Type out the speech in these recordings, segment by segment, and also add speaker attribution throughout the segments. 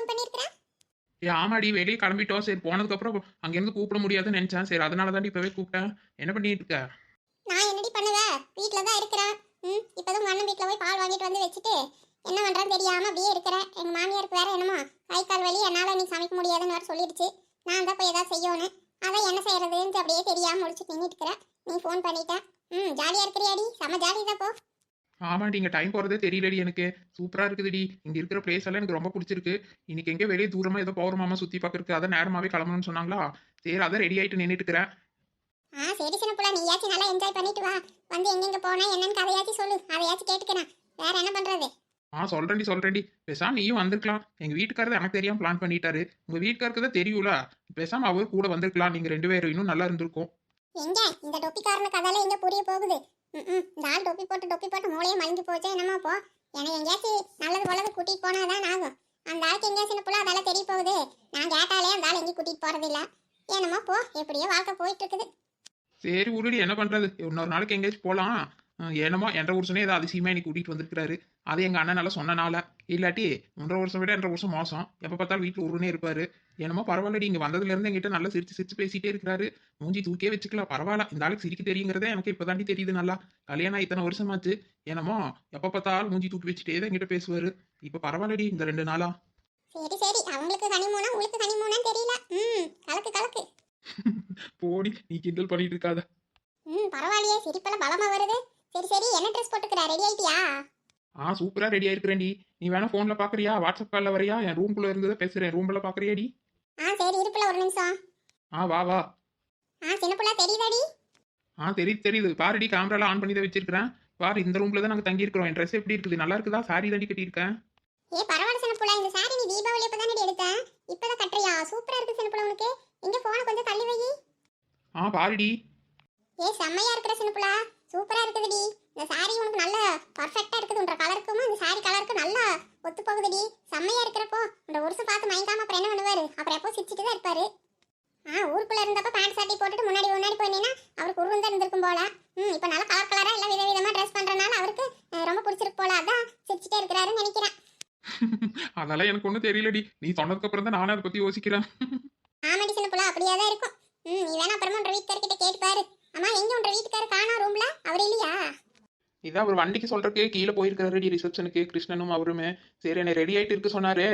Speaker 1: Phone பண்ணியிருக்கிறேன்
Speaker 2: ஏ ஆமாடி வெளியே கிளம்பிட்டோம் சரி போனதுக்கப்புறம் அங்கேருந்து கூப்பிட முடியாதுன்னு நினச்சேன். சரி அதனால தான் இப்போவே கூப்பிட்டேன். என்ன பண்ணிட்டு இருக்க?
Speaker 1: நான் என்னடி பண்ணுவேன் வீட்டில் தான் இருக்கிறேன். ம் இப்போதான் உங்கள் அண்ணன் வீட்டில் போய் பால் வாங்கிட்டு வந்து வச்சுட்டு என்ன பண்ணுறேன்னு தெரியாமல் அப்படியே இருக்கிறேன். எங்கள் மாமியாருக்கு வேற என்னமோ கை கால் வலி. என்னால் நீ சமைக்க முடியாதுன்னு வேறு சொல்லிடுச்சு. நான் தான் போய் ஏதாவது செய்யணும். அதான் என்ன செய்யறதுன்னு அப்படியே தெரியாமல் முடிச்சுட்டு நின்றுட்டு இருக்கிறேன். நீ ஃபோன் பண்ணிட்டேன் ம் ஜாலியாக இருக்கிறியாடி. செம்ம ஜாலி தான் போ.
Speaker 2: ஆமாடி இங்கே டைம் போகிறதே தெரியலடி எனக்கு. சூப்பராக இருக்குதுடி. இங்கே இருக்கிற பிளேஸ் எல்லாம் எனக்கு ரொம்ப பிடிச்சிருக்கு. இன்னைக்கு எங்கே வெளியே தூரமாக ஏதோ பௌர்ணமாமா சுற்றி பார்க்கறதுக்கு அதான் நேரமாகவே கிளம்பணும்னு சொன்னாங்களா? சரி அதான் ரெடி ஆகிட்டு நின்றுட்டு இருக்கிறேன்
Speaker 1: ஆ சரி சின்ன புள்ள நீயாச்சும் நல்லா என்ஜாய் பண்ணிட்டு வா. வந்து எங்கெங்க போனா என்னன்னு கதையாச்சும் சொல்லு. அதையாச்சும் கேட்டுக்கிறேன் வேற என்ன பண்றது?
Speaker 2: ஆ சொல்கிறேன்டி சொல்கிறேன்டி பேசாம நீயும் வந்திருக்கலாம். எங்கள் வீட்டுக்காரர் எனக்கு தெரியாம பிளான் பண்ணிட்டாரு. உங்கள் வீட்டுக்காருக்கு தான் தெரியும்ல. பேசாம அவர் கூட வந்திருக்கலாம். நீங்கள் ரெண்டு பேரும் இன்னும் நல்லா இருந்திருக்கும்.
Speaker 1: எங்க? இந்த டொப்பிக்காரன கதையில எங்க புரிய போகுது? ம், இந்த ஆள் டொப்பி போட்டு டொப்பி போட்டு மூளையே மலிஞ்சு போச்சு. என்னமா போ. எனக்கு எங்கேயாச்சும் நல்லது போலது கூட்டிட்டு போனாதான் ஆகும். அந்த ஆளுக்கு எங்கேயாச்சும் சின்ன புள்ள அதெல்லாம் தெரிய போகுது. நான் கேட்டாலே அந்த ஆள் எங்கேயும் கூட்டிட்டு போறதில்ல. என்னமோ போ. எப்படியோ வாழ்க்கை போயிட்டு இருக்குது.
Speaker 2: சரி உருடி. என்ன பண்ணுறது இன்னொரு நாளைக்கு எங்கேயாச்சும் போகலாம் என்னமோ என்ற வருஷனே ஏதோ அதிசயமாக இன்னைக்கு கூட்டிகிட்டு வந்திருக்காரு அது எங்கள் அண்ணன் நல்லா சொன்னனால. இல்லாட்டி ஒன்றரை வருஷம் விட ரெண்டரை வருஷம் மோசம். எப்போ பார்த்தாலும் வீட்டில் உருனே இருப்பாரு. என்னமோ பரவாயில்லடி இங்கே வந்ததுலேருந்து எங்கிட்ட நல்லா சிரிச்சு சிரிச்சு பேசிட்டே இருக்கிறாரு. மூஞ்சி தூக்கியே வச்சுக்கலாம் பரவாயில்ல. இந்த ஆளுக்கு சிரிக்க தெரியுங்கிறதே எனக்கு இப்போ தாண்டி தெரியுது நல்லா. கல்யாணம் இத்தனை வருஷமாச்சு. என்னமோ எப்போ பார்த்தாலும் மூஞ்சி தூக்கி வச்சுட்டே தான் எங்கிட்ட பேசுவார். இப்போ பரவாயில்லடி இந்த ரெண்டு நாளா.
Speaker 1: சரி சரி. அவங்களுக்கு கனிமூனா உங்களுக்கு கனிமூனான்னு தெரியல. ம் கலக்கு கலக்கு.
Speaker 2: போடி நீ கிண்டல் பண்ணிட்டு இருக்காத.
Speaker 1: ம் பரவாயில்லையே. சிரிப்பெல்லாம் பலமா வருது. சரி சரி. என்ன ட்ரெஸ் போட்டுக்கிற? ரெடி ஆயிட்டியா?
Speaker 2: ஆ சூப்பராக ரெடி ஆயிருக்கிறேன்டி. நீ வேணா ஃபோனில் பார்க்குறியா வாட்ஸ்அப் காலில் வரியா? என் ரூம்குள்ளே இருந்ததை பேசுகிறேன் ரூமில் பார்க்குறியாடி
Speaker 1: ஆ சரி. இருப்புல ஒரு நிமிஷம்.
Speaker 2: ஆ வா வா.
Speaker 1: ஆ சின்ன புள்ள தெரியுதாடி?
Speaker 2: ஆ தெரியுது தெரியுது. பாருடி கேமராலாம் ஆன் பண்ணி தான் வச்சிருக்கிறேன். பாரு இந்த ரூம்ல தான் நாங்கள் தங்கியிருக்கிறோம். என் ட்ரெஸ் எப்படி இருக்குது? நல்லா இருக்குதா? சாரி தாண்டி கட்டியிருக்கேன்.
Speaker 1: ஏ பரவாயில்ல சின்ன புள்ள. இந்த சாரி நீ தீபாவளி அப்போ தானே எடுத்தேன் இப்போதான் கட்டுறியா? சூப்பரா இருக்கு சின்ன புள்ள உனக்கு. எங்க போன கொஞ்சம் தள்ளி வை.
Speaker 2: ஆ பாருடி.
Speaker 1: ஏ செம்மையா இருக்கிற சின்ன புள்ள. சூப்பரா இருக்குதுடி. இந்த சாரி உனக்கு நல்ல பர்ஃபெக்டா இருக்குது உன்ற கலருக்கும் இந்த சாரி கலருக்கு நல்லா ஒத்து போகுதுடி. செம்மையா இருக்கிறப்போ இந்த வருஷம் பார்த்து மயங்காம அப்புறம் என்ன பண்ணுவாரு? அப்புறம் எப்போ சிரிச்சிட்டு தான் இருப்பாரு. ஆ ஊருக்குள்ள இருந்தப்ப பேண்ட் சட்டை போட்டுட்டு முன்னாடி முன்னாடி போனீங்கன்னா அவருக்கு உருவம் தான் இருந்திருக்கும் போல. ம் இப்போ நல்லா கலர் கலரா எல்லாம் வித விதமா ட்ரெஸ் பண்றதுனால அவருக்கு ரொம்ப பிடிச்சிருக்கு போல. அதான் சிரிச்சிட்டே இருக்கிறாருன்னு நினைக்கிறேன்.
Speaker 2: அதெல்லாம் எனக்கு ஒன்றும் தெரியலடி. நீ சொன்னதுக்கு அப்புறம் தான் நானே அதை பற்றி யோசிக்கிறேன்.
Speaker 1: ஆமாடி சின்ன புள்ள அப்படியே தான் இருக்கும். ம் நீ வேணா அப்புறமா உன்ற வீட்டுக்காரர்கிட்ட கேட்டு பாரு. அம்மா எங்க உன்ற வீட்டுக்காரர் காணா ரூம்ல அவர் இல்லையா
Speaker 2: இதான் அவர் வண்டிக்கு சொல்றதுக்கு கீழே போயிருக்காருடி ரிசப்ஷனுக்கு கிருஷ்ணனும் அவருமே. சரி என்னை ரெடி ஆயிட்டு இருக்க சொன்னாரு.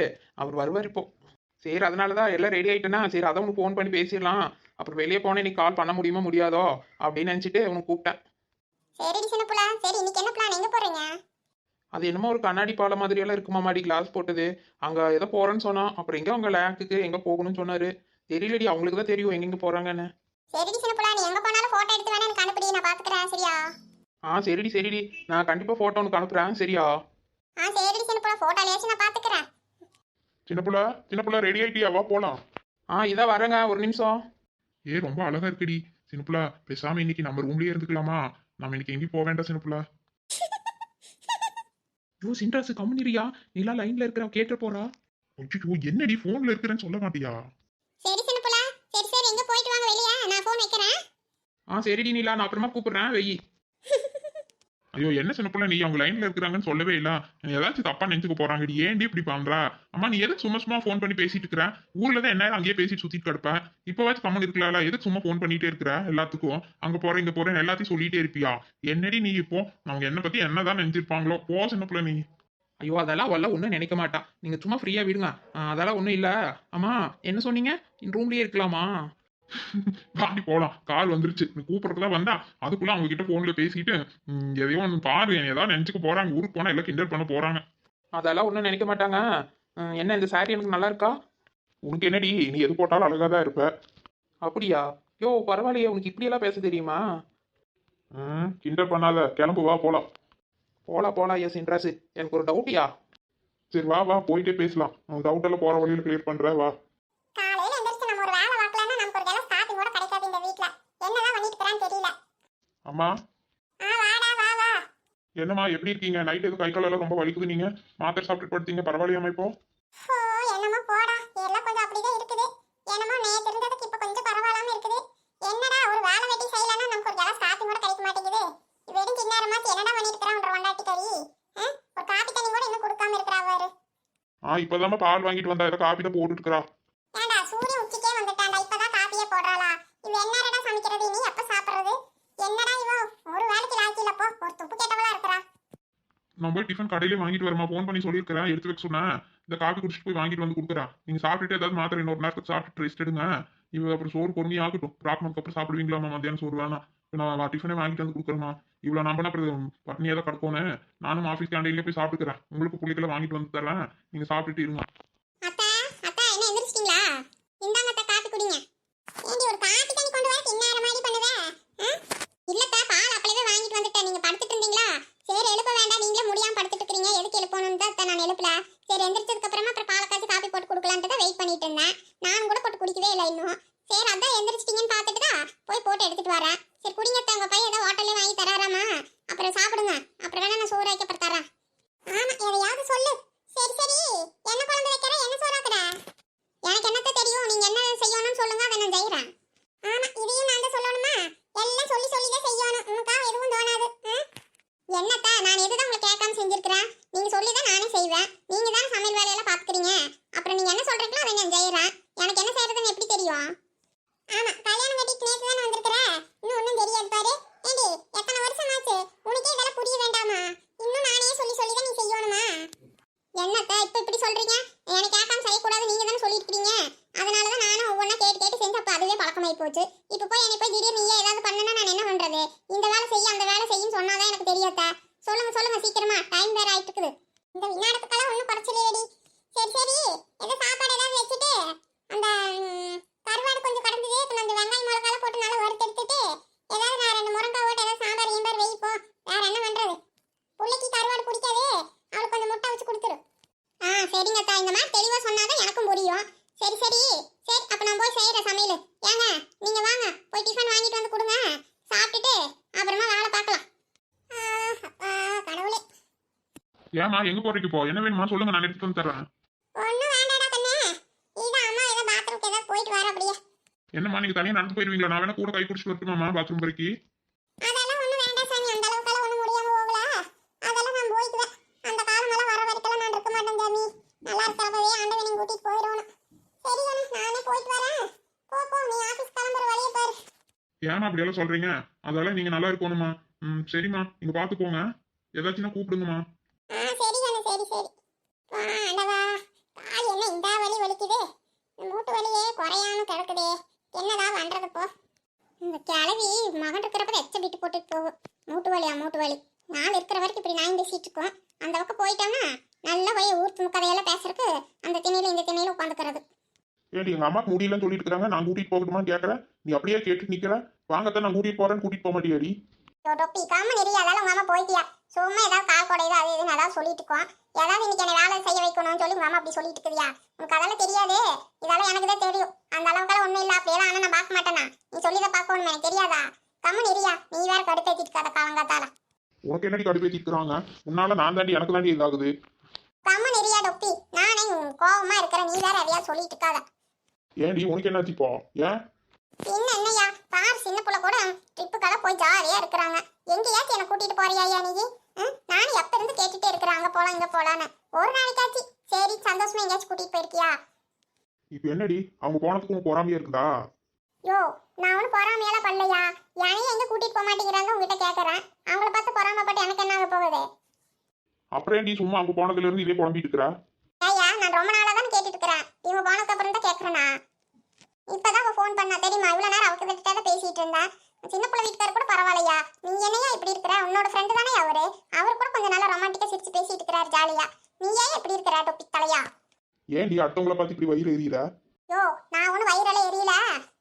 Speaker 2: அவர் வருவார் இப்போ. சரி அதனால தான் எல்லாம் ரெடி ஆயிட்டேன்னா சரி அதை உனக்கு ஃபோன் பண்ணி பேசிடலாம். அப்புறம் வெளியே போனேன் நீ கால் பண்ண முடியுமா முடியாதோ? அப்படின்னு நினச்சிட்டு உனக்கு கூப்பிட்டேன்.
Speaker 1: சின்ன சரி
Speaker 2: அது என்னமோ ஒரு கண்ணாடி பாலம் மாதிரியெல்லாம் இருக்குமா மாடி கிளாஸ் போட்டது. அங்க ஏதோ போறேன்னு சொன்னான். அப்புறம் எங்க அவங்க லேக்குக்கு எங்க போகணும்னு சொன்னாரு. தெரியலடி அவங்களுக்கு தான் தெரியும் எங்கெங்க போறாங்கன்னு.
Speaker 1: சரிடி சின்ன புள்ள நீ எங்க போனாலும் போட்டோ எடுத்து வேணா எனக்கு அனுப்பிடி நான் பாத்துக்கிறேன். சரியா?
Speaker 2: ஆ சரிடி சரிடி. நான் கண்டிப்பா போட்டோ உனக்கு அனுப்புறேன். சரியா?
Speaker 1: ஆ சரிடி சின்ன புள்ள. போட்டோலயாச்சும் நான் பாத்துக்கிறேன்.
Speaker 3: சின்ன புள்ள சின்ன புள்ள ரெடி ஆயிட்டியா? வா போலாம்.
Speaker 2: ஆ இதான் வரேங்க. ஒரு நிமிஷம்.
Speaker 3: ஏ ரொம்ப அழகா இருக்குடி. சின்ன புள்ள பேசாம இன்னைக்கு நம்ம ரூம்லயே இருந்துக்கலாமா? நம்ம இன்னைக்கு எங்கேயும் போக வேண்டாம் சின்ன புள்ள.
Speaker 2: யோ சின்ராசு கம்முனிரியா நீலா லைன்ல இருக்கிற கேட்டு போறா.
Speaker 3: ஐயோ என்னடி போன்ல இருக்கிறேன்னு சொல்ல மாட்டியா?
Speaker 1: சரி சின்ன புள்ள. சரி சரி எங்க போயிட்டு வாங்க வெளியே. நான் ஃபோன் வைக்கிறேன்.
Speaker 2: ஆ சரிடி நீலா. நான் அப்புறமா கூப்பிடுறேன். வெயி.
Speaker 3: ஐயோ என்ன சின்ன பிள்ளை நீ அவங்க லைன்ல இருக்கிறாங்கன்னு சொல்லவே இல்ல. நீ ஏதாச்சும் தப்பா நினைச்சுக்க போறாங்கடி ஏன்டி இப்படி பண்றா? அம்மா நீ எதுக்கு சும்மா சும்மா ஃபோன் பண்ணி பேசிட்டு இருக்கிற ஊர்ல தான் என்ன அங்கேயே பேசிட்டு சுத்திட்டு கிடப்ப. இப்பவாச்சும் கம்மன் இருக்கலாம்ல எதுக்கு சும்மா ஃபோன் பண்ணிட்டே இருக்கிற? எல்லாத்துக்கும். அங்க போறேன் இங்க போறேன் எல்லாத்தையும் சொல்லிட்டே இருப்பியா? என்னடி நீ இப்போ? அவங்க என்ன பத்தி என்னதான் நினைச்சிருப்பாங்களோ? போ சின்ன பிள்ளை நீ.
Speaker 2: ஐயோ அதெல்லாம் அவெல்லாம் ஒன்றும் நினைக்க மாட்டா. நீங்க சும்மா ஃப்ரீயா விடுங்க. அதெல்லாம் ஒன்றும் இல்லை. ஆமா என்ன சொன்னீங்க? ரூம்லயே இருக்கலாமா?
Speaker 3: வாடி போலாம். கால் வந்துருச்சு. நீ கூப்பிடறதுலாம் வந்தா அதுக்குள்ள அவங்க கிட்ட போன்ல பேசிட்டு ம், எதையோ ஒன்று பாரு. என்னை ஏதாவது நினைச்சுக்க போறாங்க. ஊருக்கு போனா எல்லாம் கிண்டல் பண்ண போறாங்க.
Speaker 2: அதெல்லாம் ஒன்றும் நினைக்க மாட்டாங்க. என்ன இந்த சாரி எனக்கு நல்லா இருக்கா?
Speaker 3: உனக்கு என்னடி? நீ எது போட்டாலும் அழகா தான் இருப்ப.
Speaker 2: அப்படியா? யோ பரவாயில்லையே. உனக்கு இப்படியெல்லாம் பேச தெரியுமா?
Speaker 3: ம், கிண்டல் பண்ணாத. கிளம்பு வா போலாம்.
Speaker 2: போலா போலா ஐயா சின்ராசு. எனக்கு ஒரு டவுட்டியா
Speaker 3: சரி வா வா. போயிட்டே பேசலாம். டவுட் எல்லாம் போற வழியில கிளியர் பண்ற வா
Speaker 1: காலையில எந்திரிச்சு நம்ம ஒரு வேலை பார்க்கலன்னா நமக்கு ஒரு வேலை ஸ்டார்டிங் கூட கிடைக்காது இந்த வீட்ல என்னதான் பண்ணிட்டு இருக்கிறான்னு தெரியல
Speaker 3: அம்மா.
Speaker 1: ஆ வாடா வா வா.
Speaker 3: என்னம்மா எப்படி இருக்கீங்க? நைட் எதுவும் கை கால் எல்லாம் ரொம்ப வலிக்குது நீங்க. மாத்திரை சாப்பிட்டு படுத்தீங்க பரவாயில்லையாம்மா இப்போ?
Speaker 1: என்னமோ போடா எல்லாம் கொஞ்சம் அப்படிதான் இருக்குது. என்னமோ நேத்து இருந்ததுக்கு இப்ப கொஞ்சம் பரவாயில்லாம இருக்குது. என்னடா ஒரு வேலை வெட்டி செய்யலன்னா நமக்கு ஒரு ஸ்டார்டிங் கூட கிடைக்க மாட்டேங்குது. வெறும் கிண்ணாரமாச்சு என்னடா பண்ணிட்டு இருக்கிறான் ஒண்டாட்டி கறி? ஒரு காப்பி தண்ணி கூட இன்னும் கொடுக்காம இருக்கிறா அவரு
Speaker 3: ஆ இப்பதாம்மா பால் வாங்கிட்டு வந்தா. ஏதோ காப்பி தான் போட்டுட்டு இருக்கறா
Speaker 1: ஏண்டா சூரியன் உச்சிக்கே வந்துட்டான்டா. இப்பதான் காப்பியே போடுறாளா. இவ என்னடா சமைக்கிறது? நீ எப்ப சாப்பிடுறது என்னடா இவ ஒரு வேலைக்கு லாக்கில போ ஒரு துப்பு கேட்டவளா இருக்கறா.
Speaker 3: நான் போய் டிஃபன் கடையிலே வாங்கிட்டு வரமா ஃபோன் பண்ணி சொல்லியிருக்கிறேன் எடுத்து வைக்க சொன்னேன். இந்த காப்பி குடிச்சிட்டு போய் வாங்கிட்டு வந்து கொடுக்குறா. நீங்க சாப்பிட்டுட்டு ஏதாவது மாத்திரை இன்னொரு நேரத்துக்கு சாப்பிட்டு ரெஸ்ட் எடுங்க. இவ அப்புறம் சோறு பொறுமையாகட்டும். ப்ராப்ளம்க்கு அப்புறம் சாப்பிடுவீங்களாமா மத்தியானம் சோறு வேணாம். நான் டிஃபனே வாங்கிட்டு வந்து கொடுக்குறேமா இவ்வளோ நம்பினா அப்புறம் பட்னியாக தான் கிடக்கோன்னு. நானும் ஆஃபீஸ் கேண்டீன்லேயே போய் சாப்பிட்டுக்கிறேன். உங்களுக்கு பிள்ளைகளை வாங்கிட்டு வந்து தரேன். நீங்கள் சாப்பிட்டுட்டு இருங்க
Speaker 1: அத்தா அத்தா என்ன எந்திரிச்சிட்டீங்களா இந்தாங்க அத்தா காப்பி குடிங்க ஏண்டி ஒரு காப்பி தண்ணி கொண்டு வர இன்னார மாதிரி பண்ணுவ ஆ? இல்லத்தா பால் அப்பளவே வாங்கிட்டு வந்துட்டேன் நீங்க படுத்துட்டு இருந்தீங்களா சரி எழுப்ப வேண்டாம் நீங்களே முடியாம படுத்துட்டு இருக்கீங்க எதுக்கு எழுப்பணும்னு தான் சரி எந்திரிச்சதுக்கு அப்புறமா அப்புறம் பாலை காய்ச்சி காப்பி போட்டு கொடுக்கலான்ட்டு தான் வெயிட் பண்ணிட்டு இருந்தேன். நான் கூட போட்டு குடிக்கவே இல்லை இன்னும் சரி அதான் எந்திரிச்சிட்டீங்கன்னு பார்த்துட்டு தான் போய் போட்டு எடுத்துட்டு வரேன் சரி குடிங்க அத்தா உங்க பையன் ஏதோ ஹோட்டல்லே வாங்கி தராராமா அப்புறம் சாப்பிடுங்க அப்புறம் வேணா நான் சோறு வைக்க தரேன் ஆமா எதையாவது சொல்லு சரி சரி என்ன குழம்பு வைக்கிற என்ன சோறாக்குற எனக்கு என்னத்த தெரியும் நீங்க என்ன செய்யணும்னு சொல்லுங்க அதை நான் செய்யறேன் ஆமா இதையும் நான் தான் சொல்லணுமா எல்லாம் சொல்லி சொல்லி தான் செய்யணும் உனக்கா எதுவும் தோணாது ஆ? என்னத்தா நான் எதுதான் உங்களுக்கு கேட்காம செஞ்சிருக்கிறேன் நீங்க சொல்லி தான் நானே செய்வேன் நீங்க தானே சமையல் வேலையெல்லாம் பாத்துக்கிறீங்க அப்புறம் நீங்க என்ன சொல்றீங்களோ அதை நான் செய்யறேன் எனக்கு என்ன செய்யறதுன்னு எப்படி தெரியும் ஆமா கல்யாணம் கட்டிட்டு நேத்து தானே வந்திருக்கிற இன்னும் ஒன்றும் தெரியாது பாரு ஏண்டி எத்தனை வருஷம் ஆச்சு உனக்கே இதெல்லாம் புரிய வேண்டாமா இன்னும் நானே சொல்லி சொல்லி தான் நீ செய்யணுமா என்னத்த இப்ப இப்படி சொல்றீங்க எனக்கு கேட்காம செய்யக்கூடாது நீங்க தானே சொல்லிருக்கீங்க அதனால தான் நானும் ஒவ்வொன்றா கேட்டு கேட்டு செஞ்சு அப்ப அதுவே பழக்கமாயி போச்சு இப்போ போய் என்னை போய் திடீர்னு நீயே ஏதாவது பண்ணனா நான் என்ன பண்றது இந்த வேலை செய்ய அந்த வேலை செய்யும் சொன்னாதான் எனக்கு தெரியாத சொல்லுங்க சொல்லுங்க சீக்கிரமா டைம் வேற ஆயிட்டு இருக்குது இந்த வினாடத்துக்கெல்லாம் ஒன்றும் குறைச்சலையடி சரி சரி ஏதோ சாப்பாடு ஏதாவது வச்சுட்டு அந்த ம், கருவாடு கொஞ்சம் கடந்தது இப்போ அந்த வெங்காயம் மிளகாலாம் போட்டு நல்லா வறுத்து எடுத்துட்டு ஏதாவது நான் ரெண்டு முருங்காய் ஓட்டு ஏதாவது சாம்பார் ஈம்பார் வைப்போ வேற என்ன பண்றது புள்ளைக்கு கருவாடு பிடிக்காது அவளுக்கு கொஞ்சம் முட்டை வச்சு கொடுத்துரு ஆ சரிங்க அத்தா இந்த மாதிரி தெளிவா சொன்னாதான் எனக்கும் புரியும் சரி சரி சரி அப்ப நான் போய் செய்யறேன் சமையல் ஏங்க நீங்க வாங்க போய் டிஃபன் வாங்கிட்டு வந்து கொடுங்க சாப்பிட்டுட்டு அப்புறமா வேலை பார்க்கலாம் ஆ, அப்பா, கடவுளே
Speaker 3: ஏமா எங்க போறீங்க இப்போ? என்ன வேணுமா? சொல்லுங்க நான் எடுத்துட்டு வந்து தரேன்
Speaker 1: ஒன்றும் வேண்டாடா கண்ணே. இதான் அம்மா ஏதோ பாத்ரூம்க்கு ஏதாவது போயிட்டு வர அப்படியே.
Speaker 3: என்னம்மா நீங்க தனியா நடந்து போயிருவீங்களா? நான் வேணா கூட கை பிடிச்சிட்டு வரட்டுமாமா பாத்ரூம் வரைக்கும்
Speaker 1: அதெல்லாம் ஒன்றும் வேண்டாம் சாமி. அந்த அளவுக்கெல்லாம் ஒன்றும் முடியாம போகல. அதெல்லாம் நான் போய்க்குவேன் அந்த காலமெல்லாம் வர வரைக்கும் நான் இருக்க மாட்டேன் சாமி. நல்லா இருக்கிறப்பவே ஆண்டவனை கூட்டிட்டு போயிடணும். சரி நானே போயிட்டு வரேன். போ போ நீ ஆஃபீஸ் கிளம்புற வழியை பாரு.
Speaker 3: ஏமா அப்படி எல்லாம் சொல்றீங்க? அதெல்லாம் நீங்க நல்லா இருக்கணுமா ம் சரிம்மா. நீங்க பாத்து போங்க. ஏதாச்சும் கூப்பிடுங்கம்மா
Speaker 1: ஆ சரி கண்ணு சரி சரி வா ஆண்டவா கால் என்ன இந்த வலி வலிக்குது இந்த மூட்டு வலியே குறையாம கிடக்குதே என்னதான் பண்றது போ இந்த கிளவி மகன் இருக்கிறப்ப போட்டுட்டு போகும் மூட்டு வலியா மூட்டு வலி. நாள் இருக்கிற வரைக்கும் இப்படி நான் பேசிட்டு இருக்கோம். அந்த பக்கம் போயிட்டோம்னா நல்லா போய் ஊர் கதையெல்லாம் பேசுறதுக்கு அந்த திணையில இந்த திணையில உட்காந்துக்கிறது.
Speaker 3: ஏடி எங்க அம்மாக்கு முடியலன்னு சொல்லிட்டு இருக்காங்க நான் கூட்டிட்டு போகட்டுமான்னு கேக்குறேன் நீ அப்படியே கேட்டு நிக்கிற. வாங்கத்தான் நான் கூட்டிட்டு போறேன்னு கூட்டிட்டு போக மாட்டியாடி?
Speaker 1: டொப்பி காம நெறிய அதால உங்க அம்மா போயிட்டியா? சும்மா ஏதாவது கால் குடையுது அது இதுன்னு ஏதாவது சொல்லிட்டு இருக்கோம். ஏதாவது இன்னைக்கு என்ன வேலை செய்ய வைக்கணும்னு சொல்லி உங்க அம்மா அப்படி சொல்லிட்டு இருக்குதியா? உனக்கு அதெல்லாம் தெரியாது. இதெல்லாம் எனக்கு தான் தெரியும். அந்த அளவுக்கெல்லாம் ஒண்ணும் இல்ல. அப்படியே ஆனா நான் பார்க்க மாட்டேனா? நீ சொல்லிதான் பார்க்கணும் எனக்கு தெரியாதா? கம்ம நெறியா நீ வேற கடுப்பேத்திட்டு இருக்காத காலங்காத்தால.
Speaker 3: உனக்கு என்னடி கடுப்பேத்திக்கிறாங்க உன்னால நான் தாண்டி எனக்கு தாண்டி இதாகுது.
Speaker 1: கம்ம நெறியா டொப்பி நானே கோவமா இருக்கிறேன் நீ வேற எதையா சொல்லிட்டு இருக்காத.
Speaker 3: ஏன்டி உனக்கு என்னாச்சு இப்போ? ஏன்?
Speaker 1: என்ன பார் சின்ன புள்ள கூட ட்ரிப்புக்கெல்லாம் போய் ஜாலியா இருக்கிறாங்க. எங்கேயாச்சும் என்ன கூட்டிட்டு போறியா நீ? ம்? நானும் எப்ப இருந்து கேட்டுட்டே அங்க போலாம் இங்க போலான்னு. ஒரு நாளைக்காச்சு. சரி சந்தோஷமா எங்கேயாச்சும் கூட்டிட்டு போயிருக்கியா?
Speaker 3: இப்போ என்னடி? அவங்க போனதுக்கு உனக்கு பொறாமையா இருக்குதா?
Speaker 1: யோ நான் ஒன்றும் பொறாமையெல்லாம் பண்ணலையா? யானையும் எங்க கூட்டிட்டு போக மாட்டேங்கிறாங்க? உங்ககிட்ட கேட்கறேன் அவங்கள பார்த்து பொறாமப்பட்டு எனக்கு என்ன ஆக போகுது?
Speaker 3: அப்புறம் ஏன்டி சும்மா அவங்க போனதுல இருந்து இதே புலம்பிட்டு இருக்கிற?
Speaker 1: ஐயா நான் ரொம்ப நாளா தான் கேட்டுட்டு இருக்கிறேன். இவங்க போனதுக்கு அப்புறம் தான் கேட்கறேனா இப்பதான் அவ ஃபோன் பண்ணா. தெரியுமா? இவ்வளவு நேரம் அவகிட்ட கிட்ட தான் பேசிட்டு இருந்தேன் சின்ன பிள்ளை வீட்டுக்காரர் கூட பரவாயில்லையா? நீ என்னையா இப்படி இருக்கிற? உன்னோட ஃப்ரெண்டு தானே அவரு? அவர் கூட கொஞ்சம் நல்லா ரொமான்டிக்கா சிரிச்சு பேசிட்டு இருக்கிறாரு ஜாலியா. நீ ஏன் இப்படி இருக்கிற டொப்பி தலையா?
Speaker 3: ஏன்டி அடுத்தவங்கள பார்த்து இப்படி வயிறு எறிகிற
Speaker 1: யோ நான் ஒன்றும் வயிறெல்லாம் எரியல.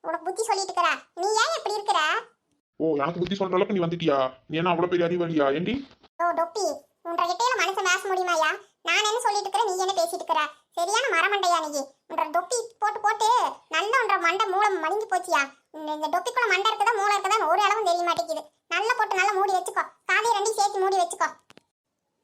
Speaker 1: உனக்கு புத்தி சொல்லிட்டு இருக்கிற நீ ஏன் இப்படி இருக்கிற?
Speaker 3: ஓ எனக்கு புத்தி சொல்ற அளவுக்கு நீ வந்துட்டியா? நீ என்ன அவ்வளவு பெரிய அறிவாளியா? ஏன்டி
Speaker 1: யோ டொப்பி உன்ற கிட்டேல மனுஷன் பேச முடியுமாயா நான் என்ன சொல்லிட்டு இருக்கிறேன் நீ என்ன பேசிட்டு இருக்கிற? சரியான மரமண்டையா நீ? உன்ற டொப்பி போட்டு போட்டு நல்ல உன்ற மண்டை மூளை மடிஞ்சு போச்சியா? இந்த இந்த டொப்பிக்குள்ள மண்டை இருக்குதா மூளை இருக்குதா ஒரு அளவும் தெரிய மாட்டேங்குது. நல்லா போட்டு நல்லா மூடி வச்சுக்கோ. காதையை ரெண்டையும் சேர்த்து மூடி வச்சுக்கோ.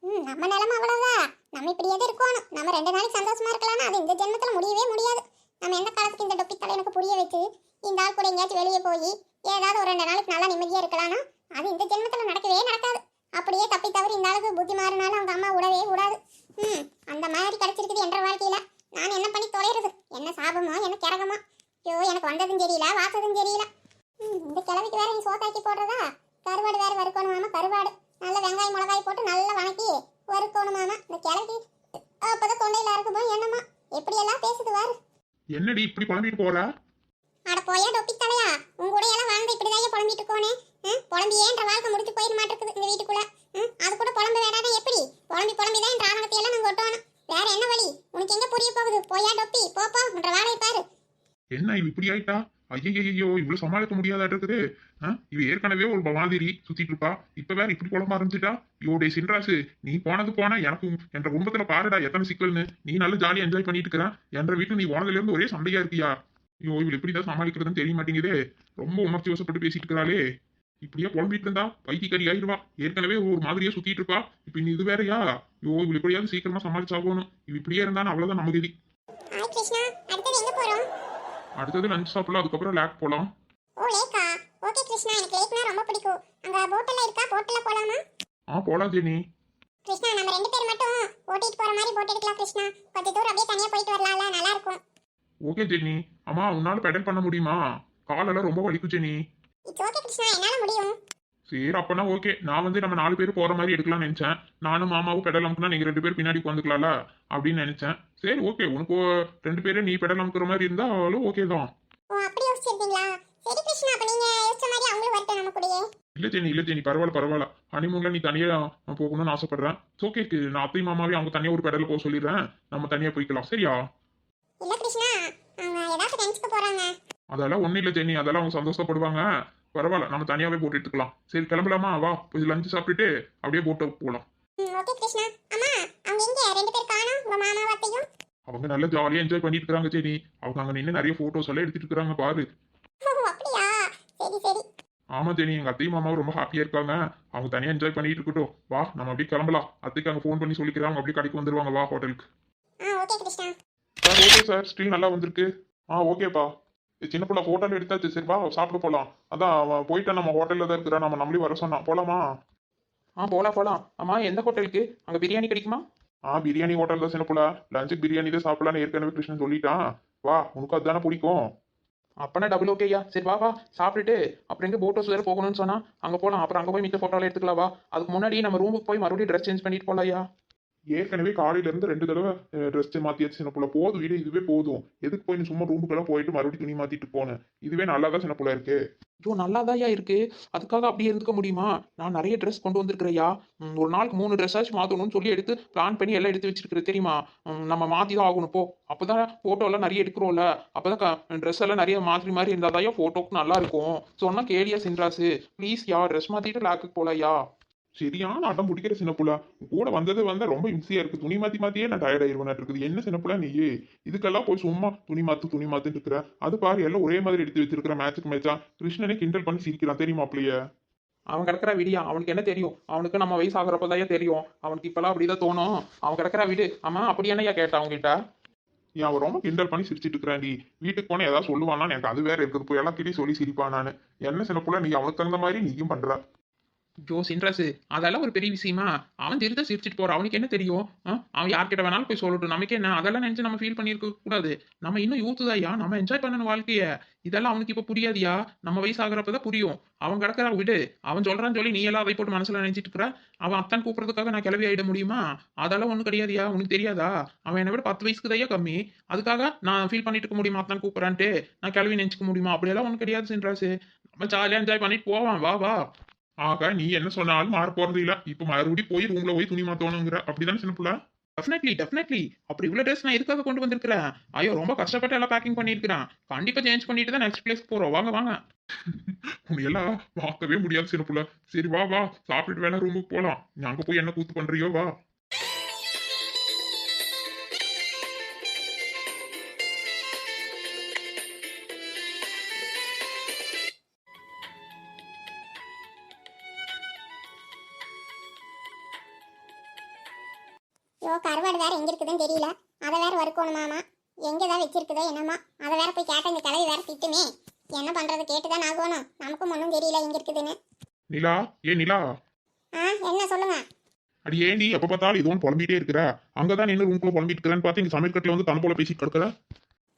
Speaker 1: ம் நம்ம நிலைமை அவ்வளவுதான். நம்ம இப்படியே இருக்கணும்? நம்ம ரெண்டு நாளைக்கு சந்தோஷமா இருக்கலாம்னா அது இந்த ஜென்மத்துல முடியவே முடியாது. நம்ம எந்த காலத்துக்கு இந்த டொப்பி தலை எனக்கு புரிய வச்சு இந்த ஆள் கூட எங்கேயாச்சும் வெளியே போய் ஏதாவது ஒரு ரெண்டு நாளைக்கு நல்லா நிம்மதியாக இருக்கலாம்னா அது இந்த ஜென்மத்தில் நடக்கவே நடக்காது. அப்படியே தப்பி தவறி இந்த அளவுக்கு புத்தி மாறினாலும் அவங்க அம்மா விடவே விடாது ம் அந்த மாதிரி கிடச்சிருக்குது என்ற வாழ்க்கையில். நான் என்ன பண்ணி தொலைகிறது என்ன சாபமோ என்ன கிரகமோ? ஐயோ எனக்கு வந்ததும் தெரியல வாசதும் தெரியல இந்த கிழவிக்கு வேற நீ சோத்தாக்கி போடுறதா? கருவாடு வேற வறுக்கணுமாமா கருவாடு. நல்ல வெங்காயம் மிளகாய் போட்டு நல்லா வணக்கி வறுக்கணுமாமா. இந்த கிழவிக்கு அப்போதான் தொண்டையில் இருக்குமோ என்னம்மா? எப்படியெல்லாம் பேசுது வாரு
Speaker 3: என்னடி இப்படி குழம்பிட்டு போற?
Speaker 1: அட போயா டொப்பி தலையா? உன் கூட எல்லாம் வாழ்ந்து இப்படிதான் புலம்பிட்டு இருக்கோனே. புலம்பியே என்ற வாழ்க்கை முடிச்சு போயிட மாட்டிருக்குது இந்த வீட்டுக்குள்ள. அது கூட புலம்ப வேடானா எப்படி? புலம்பி புலம்பி தான் என் ராணகத்தை எல்லாம் நாங்க ஒட்டணும் வேற என்ன வழி? உனக்கு எங்க புரிய போகுது? போயா டொப்பி போப்போ உன்ற வேலையை பாரு.
Speaker 3: என்ன இப்படி ஆயிட்டா? ஐயோ இவ்வளவு சமாளிக்க முடியாதா இருக்குது. இவ ஏற்கனவே ஒரு மாதிரி சுத்திட்டு இருப்பா இப்ப வேற இப்படி குழம்ப ஆரம்பிச்சிட்டா யோ சின்ராசு நீ போனது போனா எனக்கு என்ற குடும்பத்துல பாருடா எத்தனை சிக்கல்னு. நீ நல்லா ஜாலியா என்ஜாய் பண்ணிட்டு இருக்கிற. என்ற வீட்டுல நீ போனதுல இருந்து ஒரே சண்டையா இருக்கியா? ஐயோ இவள் இப்படிதான் சமாளிக்கிறதுன்னு தெரிய மாட்டேங்குதே. ரொம்ப உணர்ச்சி வசப்பட்டு பேசிட்டு இருக்கிறாளே. இப்படியே புலம்பிட்டு இருந்தா பைத்தியக்காரி ஆயிடுவா ஏற்கனவே ஒரு மாதிரியா சுத்திட்டு இருப்பா. இப்ப நீ இது வேறயா? ஐயோ இவள் எப்படியாவது சீக்கிரமா சமாளிச்சாகணும். இவ இப்படியே இருந்தான்னு அவ்வளவுதான் நமக்கு கதி
Speaker 1: ஹாய் கிருஷ்ணா அடுத்தது எங்க போறோம்
Speaker 3: அடுத்தது லஞ்ச் சாப்பிடலாம் அதுக்கப்புறம் லேக் போலாம்.
Speaker 1: ஓ லேக்கா? ஓகே கிருஷ்ணா எனக்கு லேக்னா ரொம்ப பிடிக்கும். அங்க போட்டெல்லாம் இருக்கா? போட்டல போலாமா?
Speaker 3: ஆ போலாம் ஜெனி.
Speaker 1: கிருஷ்ணா நம்ம ரெண்டு பேர் மட்டும் ஓட்டிட்டு போற மாதிரி போட் எடுக்கலாம் கிருஷ்ணா. கொஞ்ச தூரம் அப்படியே தனியா போயிட்டு வரலாம்ல நல்லா இருக்கும்
Speaker 3: ஓகே ஜெனி. அம்மா உன்னால பெடல் பண்ண முடியுமா? காலெல்லாம் ரொம்ப வலிக்கும் ஜெனி.
Speaker 1: இட்ஸ் ஓகே கிருஷ்ணா என்னால முடியும்.
Speaker 3: சரி அப்பனா ஓகே நான் வந்து நம்ம நாலு பேர் போற மாதிரி எடுக்கலாம்னு நினைச்சேன். நானும் மாமாவும் பெடல் அமுக்குனா நீங்க ரெண்டு பேர் பின்னாடி உட்காந்துக்கலாம்ல அப்படின்னு நினைச்சேன். சரி ஓகே உனக்கு ரெண்டு பேரும் நீ பெடல் அமுக்குற மாதிரி இருந்தாலும் ஓகே தான். இல்ல ஜெனி இல்ல ஜெனி பரவாயில்ல பரவாயில்ல. ஹனிமூன்ல நீ தனியா போகணும்னு ஆசைப்படுறேன். ஓகே நான் அத்தை மாமாவையும் அவங்க தனியா ஒரு பெடல் போக சொல்லிடுறேன். நம்ம தனியா போய்க்கலாம். சரியா? அதெல்லாம் ஒன்றும் இல்லை ஜெனி. அதெல்லாம் அவங்க சந்தோஷப்படுவாங்க. பரவாயில்ல நம்ம தனியாவே போட்டு எடுத்துக்கலாம் சரி கிளம்பலாமா? வா போய் லஞ்சு சாப்பிட்டுட்டு அப்படியே போட்டு போகலாம்
Speaker 1: அவங்க எங்க ரெண்டு பேர் காணோம். உங்க மாமா அத்தையும்
Speaker 3: அவங்க நல்ல ஜாலியா என்ஜாய் பண்ணிட்டு இருக்காங்க ஜெனி. அவங்க அங்க நின்று நிறைய போட்டோஸ் எல்லாம் எடுத்துட்டு இருக்காங்க பாரு.
Speaker 1: அப்படியா? சரி சரி.
Speaker 3: ஆமா ஜெனி. எங்க அத்தையும் மாமாவும் ரொம்ப ஹாப்பியா இருக்காங்க. அவங்க தனியா என்ஜாய் பண்ணிட்டு இருக்கட்டும். வா நம்ம அப்படியே கிளம்பலாம். அத்தைக்கு அங்க ஃபோன் பண்ணி சொல்லிக்கிறாங்க அப்படியே கடைக்கு வந்துருவாங்க. வா ஹோட்டலுக்கு சார் ஓகே சார் ஸ்டில் நல்லா வந்திருக்கு. ஆ ஓகேப்பா சின்ன பிள்ளை ஹோட்டல் எடுத்தாச்சு. சரி வா சாப்பிட போலாம். அதான் போயிட்டு நம்ம ஹோட்டல்ல தான் இருக்கிறான். நம்ம நம்மளே வர சொன்னான். போலாமா?
Speaker 2: ஆ போலாம் போலாம். அம்மா எந்த ஹோட்டலுக்கு? அங்க பிரியாணி கிடைக்குமா?
Speaker 3: ஆ பிரியாணி ஹோட்டல் தான் சின்ன பிள்ளை லஞ்சுக்கு பிரியாணி தான் சாப்பிடலாம்னு ஏற்கனவே கிருஷ்ணன் சொல்லிட்டான். வா உனக்கு அதுதானே பிடிக்கும்.
Speaker 2: அப்பனா டபுள் ஓகேயா சரி வா வா சாப்பிட்டுட்டு அப்புறம் எங்க போட்டோஸ் வேற போகணும்னு சொன்னா அங்க போலாம். அப்புறம் அங்க போய் மிச்ச போட்டோலாம் எடுத்துக்கலாம் வா. அதுக்கு முன்னாடி நம்ம ரூமுக்கு போய் மறுபடியும் ட்ரெஸ் சேஞ்ச் பண்ணிட்டு போலாம்யா.
Speaker 3: ஏற்கனவே காலையில இருந்து ரெண்டு தடவை ட்ரெஸ் மாத்தியாச்சு சின்ன புள்ள போதும் வீடு இதுவே போதும். எதுக்கு போய் சும்மா ரூமுக்கெல்லாம் போயிட்டு மறுபடியும் துணி மாத்திட்டு போனேன் இதுவே நல்லா தான் சின்ன புள்ள இருக்கு.
Speaker 2: ஐயோ நல்லாதான்யா இருக்கு. அதுக்காக அப்படியே இருந்துக்க முடியுமா? நான் நிறைய ட்ரெஸ் கொண்டு வந்திருக்கிறையா ஒரு நாளுக்கு மூணு ட்ரெஸ்ஸாச்சும் மாற்றணும்னு சொல்லி எடுத்து பிளான் பண்ணி எல்லாம் எடுத்து வச்சிருக்கிறது தெரியுமா? நம்ம மாற்றி தான் ஆகணும் போ. அப்போதான் போட்டோ எல்லாம் நிறைய எடுக்கிறோம்ல. அப்போதான் ட்ரெஸ் எல்லாம் நிறைய மாற்றி மாதிரி இருந்தால் தான் நல்லா இருக்கும். சொன்னா கேளியா சின்ராசு. ப்ளீஸ் யா ட்ரெஸ் மாற்றிட்டு லேக்குக்கு போலயா
Speaker 3: சரியான அடம் பிடிக்கிற சின்ன புள்ள கூட வந்தது வந்தா ரொம்ப இம்சியா இருக்கு. துணி மாத்தி மாத்தியே நான் டயர்ட் ஆயிருவேன் இருக்குது. என்ன சின்ன புள்ள இதுக்கெல்லாம் போய் சும்மா துணி மாத்து துணி மாத்துன்னு இருக்கிற. அது பாரு எல்லாம் ஒரே மாதிரி எடுத்து வச்சிருக்கிற மேட்சுக்கு மேட்சா கிருஷ்ணனே கிண்டல் பண்ணி சிரிக்கிறான். தெரியுமா அப்படியே
Speaker 2: அவன் கிடக்கிற விடியா அவனுக்கு என்ன தெரியும்? அவனுக்கு நம்ம வயசு ஆகிறப்பதான் தெரியும். அவனுக்கு இப்பெல்லாம் அப்படிதான் தோணும். அவன் கிடக்கிற விடு. ஆமா அப்படி என்னையா கேட்டா அவங்ககிட்ட
Speaker 3: ஏன் அவன் ரொம்ப கிண்டல் பண்ணி சிரிச்சிட்டு இருக்கிறான் நீ வீட்டுக்கு போனா ஏதாவது சொல்லுவானா எனக்கு அது வேற இருக்குது. போய் எல்லாத்திட்டையும் சொல்லி சிரிப்பான் நான். என்ன சில புள்ள நீ அவனுக்கு தகுந்த மாதிரி நீயும் பண்ற.
Speaker 2: ஜோ சின்ராசு அதெல்லாம் ஒரு பெரிய விஷயமா? அவன் திருத்த சிரிச்சிட்டு போறான் அவனுக்கு என்ன தெரியும்? அவன் யார்கிட்ட வேணாலும் போய் சொல்லட்டும். நமக்கு என்ன? அதெல்லாம் நினைச்சு நம்ம ஃபீல் பண்ணிருக்க கூடாது. நம்ம இன்னும் யூத்து தான்யா நம்ம என்ஜாய் பண்ணணும் வாழ்க்கைய. இதெல்லாம் அவனுக்கு இப்ப புரியாதியா? நம்ம வயசு ஆகுறப்பதான் புரியும். அவன் கிடக்குறா விடு. அவன் சொல்றான்னு சொல்லி நீ எல்லாம் அதை போட்டு மனசுல நினைச்சிட்டு இருக்கிற அவன் அத்தான் கூப்பிடுறதுக்காக நான் கிளவி ஆயிட முடியுமா? அதெல்லாம் ஒன்றும் கிடையாதியா? உனக்கு தெரியாதா? அவன் என்னை விட பத்து வயசுக்கு தையா கம்மி? அதுக்காக நான் ஃபீல் பண்ணிட்டு இருக்க முடியுமா? அத்தான் கூப்பிட்றான்ட்டு நான் கிளவி நினைச்சுக்க முடியுமா? அப்படியெல்லாம் ஒன்றும் கிடையாது சின்ராசு. நம்ம ஜாலியாக என்ஜாய் பண்ணிட்டு போவான். வா வா.
Speaker 3: ஆக நீ என்ன சொன்னாலும் மாற போறது இல்ல. இப்ப மறுபடியும் போய் ரூம்ல போய் துணி மாத்தணுங்கிற. அப்படிதானே சின்ன புள்ள?
Speaker 2: டெஃபினெட்லி டெஃபினெட்லி அப்படி இவ்வளோ ட்ரெஸ் நான் எதுக்காக கொண்டு வந்திருக்கிறேன் ஐயோ ரொம்ப கஷ்டப்பட்டு எல்லாம் பேக்கிங் பண்ணியிருக்கிறேன். கண்டிப்பாக சேஞ்ச் பண்ணிட்டு தான் நெக்ஸ்ட் பிளேஸ் போகிறோம் வாங்க வாங்க.
Speaker 3: உன்னை பார்க்கவே முடியாது சின்ன புள்ள. சரி வா வா. சாப்பிட்டுட்டு வேணா ரூமுக்கு போலாம். நீ அங்க போய் என்ன கூத்து பண்றியோ வா.
Speaker 1: நமக்கும் ஒன்றும் தெரியல எங்க இருக்குதுன்னு.
Speaker 3: நிலா ஏ நிலா.
Speaker 1: ஆ என்ன சொல்லுங்க?
Speaker 3: அடி ஏண்டி எப்ப பார்த்தாலும் இது ஒன்று புலம்பிட்டே இருக்கிற? அங்கதான் நின்று ரூம்குள்ள புலம்பிட்டு இருக்கிறேன்னு பார்த்து இங்க சமையல் கட்டில வந்து தன போல பேசிட்டு கிடக்குற?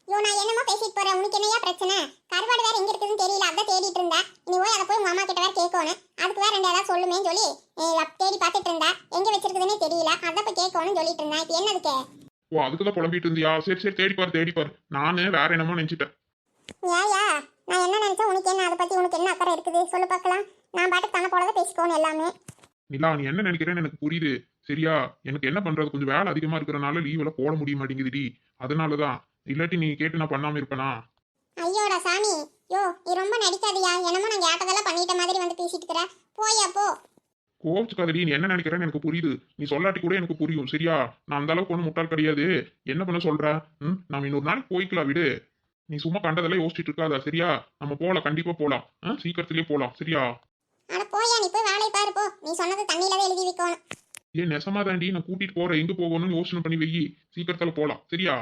Speaker 1: யோ நான் என்னமோ பேசிட்டு போறேன். உனக்கு என்னையா பிரச்சனை? கருவாடு வேற எங்க இருக்குதுன்னு தெரியல. அதான் தேடிட்டு இருந்தா. நீ போய் அதை போய் உங்க அம்மா கிட்ட வேற கேட்கணும். அதுக்கு வேற ரெண்டு ஏதாவது சொல்லுமேன்னு சொல்லி ஏய், தேடி பார்த்துட்டு இருந்தா. எங்க வச்சிருக்குதுன்னே தெரியல. அதான் போய் கேட்கணும்னு சொல்லிட்டு இருந்தா. இப்போ என்னதுக்கு
Speaker 3: ஓ அதுக்கு தான் புலம்பிட்டு இருந்தியா? சரி சரி தேடிப்பார் தேடிப்பார் நானு வேற என்னமோ நினைச்சிட்டேன்.
Speaker 1: ஏயா நான் என்ன நினைச்சா உனக்கு என்ன? அதை பத்தி உனக்கு என்ன அக்கறை இருக்குது? சொல்லு பார்க்கலாம். நான் பாட்டுக்கு தன போலதான் பேசிக்கோணும் எல்லாமே.
Speaker 3: நிலா நீ என்ன நினைக்கிறேன்னு எனக்கு புரியுது. சரியா? எனக்கு என்ன பண்றது? கொஞ்சம் வேலை அதிகமா இருக்கிறனால லீவ்ல போட முடிய மாட்டேங்குதுடி. அதனாலதான். இல்லாட்டி நீ கேட்டு நான் பண்ணாம இருப்பேனா?
Speaker 1: ஐயோடா சாமி. யோ நீ ரொம்ப நடிக்காதயா. என்னமோ நான் கேட்டதெல்லாம் பண்ணிட்ட மாதிரி வந்து பேசிட்டு இருக்கிற போயா போ.
Speaker 3: கோவிச்சுக்காதடி நீ என்ன நினைக்கிறேன்னு எனக்கு புரியுது. நீ சொல்லாட்டி கூட எனக்கு புரியும். சரியா? நான் அந்த அளவுக்கு ஒன்றும் முட்டாள் கிடையாது. என்ன பண்ண சொல்ற? ம்? நம்ம இன்னொரு நாளைக்கு போய்க்கலாம் விடு. நீ சும்மா கண்டதெல்லாம் யோசிச்சுட்டு இருக்காதா சரியா? நம்ம போலாம் கண்டிப்பா போலாம். சீக்கிரத்திலேயே போலாம் சரியா?
Speaker 1: அட போயா நீ போய் வேலையை பாரு போ. நீ சொன்னது தண்ணியில தான் எழுதி வைக்கணும்.
Speaker 3: ஏன் நெசமா தாண்டி நான் கூட்டிட்டு போறேன். எங்க போகணும்னு யோசனை பண்ணி வெயி சீக்கிரத்துல போலாம் சரியா?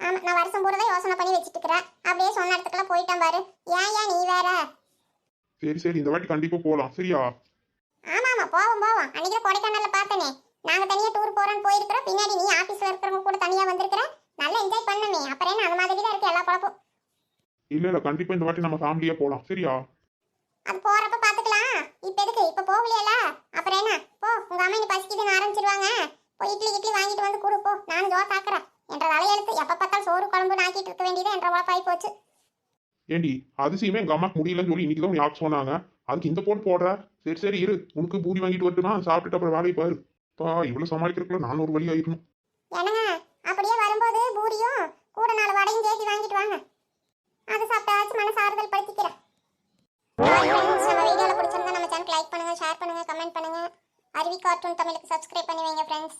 Speaker 1: ஆமா நான் வருஷம் பூரா யோசனை பண்ணி வச்சிட்டு இருக்கிறேன் அப்படியே சொன்ன இடத்துக்குலாம் போயிட்டேன் பாரு. ஏன் ஏன் நீ வேற?
Speaker 3: சரி சரி இந்த வாட்டி கண்டிப்பா போலாம் சரியா?
Speaker 1: ஆமா ஆமா போவோம் போவோம். அன்னைக்கு கொடைக்கானல்ல பார்த்தனே. நாங்க தனியா டூர் போறோம்னு போயிருக்கிறோம். பின்னாடி நீ ஆபீஸ்ல இருக்கிறவங்க கூட தனியா வந்திருக்கிற. நல்லா என்ஜாய் பண்ணமே அப்புறம் என்ன அது மாதிரி தான் இருக்கு எல்லா குழப்பம்
Speaker 3: இல்ல இல்ல. கண்டிப்பா இந்த வாட்டி நம்ம ஃபேமிலியா போலாம். சரியா?
Speaker 1: அது போறப்ப பாத்துக்கலாம். இப்ப எதுக்கு? இப்ப போகலையல அப்புறம் என்ன? போ உங்க அம்மா நீ பசிக்குதுன்னு ஆரம்பிச்சிருவாங்க. போய் இட்லி இட்லி வாங்கிட்டு வந்து கொடு போ. நான் ஜோ தாக்குறேன். என்ற தலையெழுத்து எப்ப பார்த்தாலும் சோறு குழம்பு நாக்கிட்டு இருக்க வேண்டியது என்ற உழப்பாய் போச்சு.
Speaker 3: ஏண்டி அதிசயமே எங்க அம்மாக்கு முடியலன்னு சொல்லி இன்னைக்கு தான் யாருக்கு சொன்னாங்க? அதுக்கு இந்த போட்டு போடுற? சரி சரி இரு. உனக்கு பூரி வாங்கிட்டு வரட்டுமா? சாப்பிட்டுட்டு அப்புறம் வேலையை பாரு பா இவ்வளவு சமாளிக்கிறதுக்குள்ள நான் ஒரு வழி ஆயிடணும்
Speaker 1: என்னங்க அப்படியே வரும்போது பூரியும் கூட நாலு வடையும் சேர்த்து வாங்கிட்டு வாங்க அது சாப்பிட்டாச்சும் மனசு ஆறுதல் படுத்திக்கிறேன். நம்ம வீடியோவில் பிடிச்சிருந்தா நம்ம சேனல் லைக் பண்ணுங்க ஷேர் பண்ணுங்க கமெண்ட் பண்ணுங்கள் அருவி கார்ட்டூன் தமிழுக்கு சப்ஸ்கிரைப் பண்ணி வைங்க ஃப்ரெண்ட்ஸ்